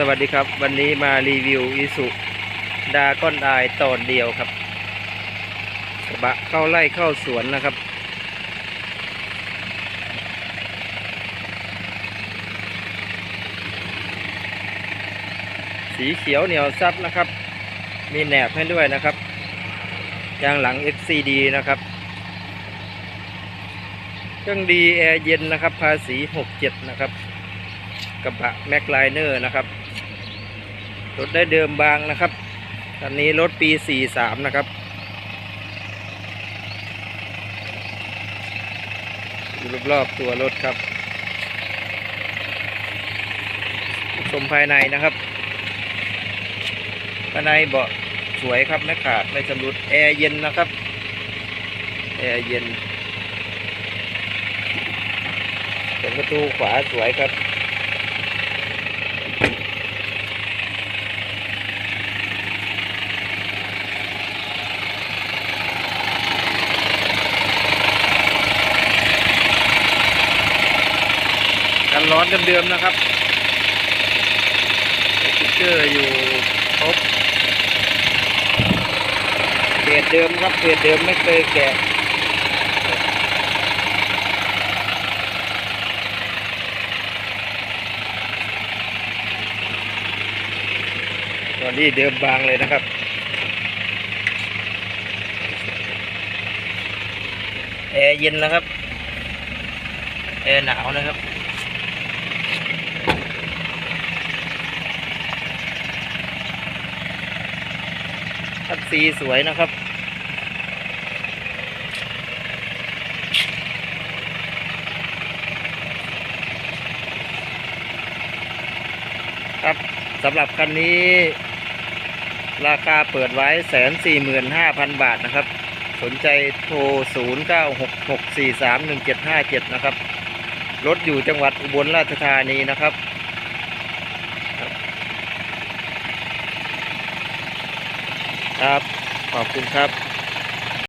สวัสดีครับ วันนี้มารีวิวอิสุดาก้อนอายตอนเดียวครับกระบะเข้าไล่เข้าสวนนะครับ สีเขียวเหนียวซับนะครับ มีแหนบให้ด้วยนะครับยางหลัง FCD นะครับ เครื่องดีแอร์เย็นนะครับ ภาษี 67 นะครับกระบะแม็กไลเนอร์นะครับ รถได้เดิมบางนะครับคันนี้รถปี 43 นะครับ ดูรอบๆตัวรถครับ ชมภายในนะครับ ภายในเบาะสวยครับไม่ขาดไม่ชำรุดแอร์เย็นนะครับ แอร์เย็นเปิดประตูขวาสวยครับ ร้อนเดิมๆนะครับสติกเกอร์อยู่ครบเพจเดิมครับเพจเดิมไม่เคยแกะตอนนี้เดิมบางเลยนะครับแอร์เย็นนะครับแอร์หนาวนะครับ คัดสีสวยนะครับ ครับสำหรับคันนี้ ราคาเปิดไว้แสนสี่หมื่นห้าพันบาทนะครับ สนใจโทร 0 9 6 6 4 3 1 7 5 7 นะครับ รถอยู่จังหวัดอุบลราชธานีนะครับ ครับ ขอบคุณครับ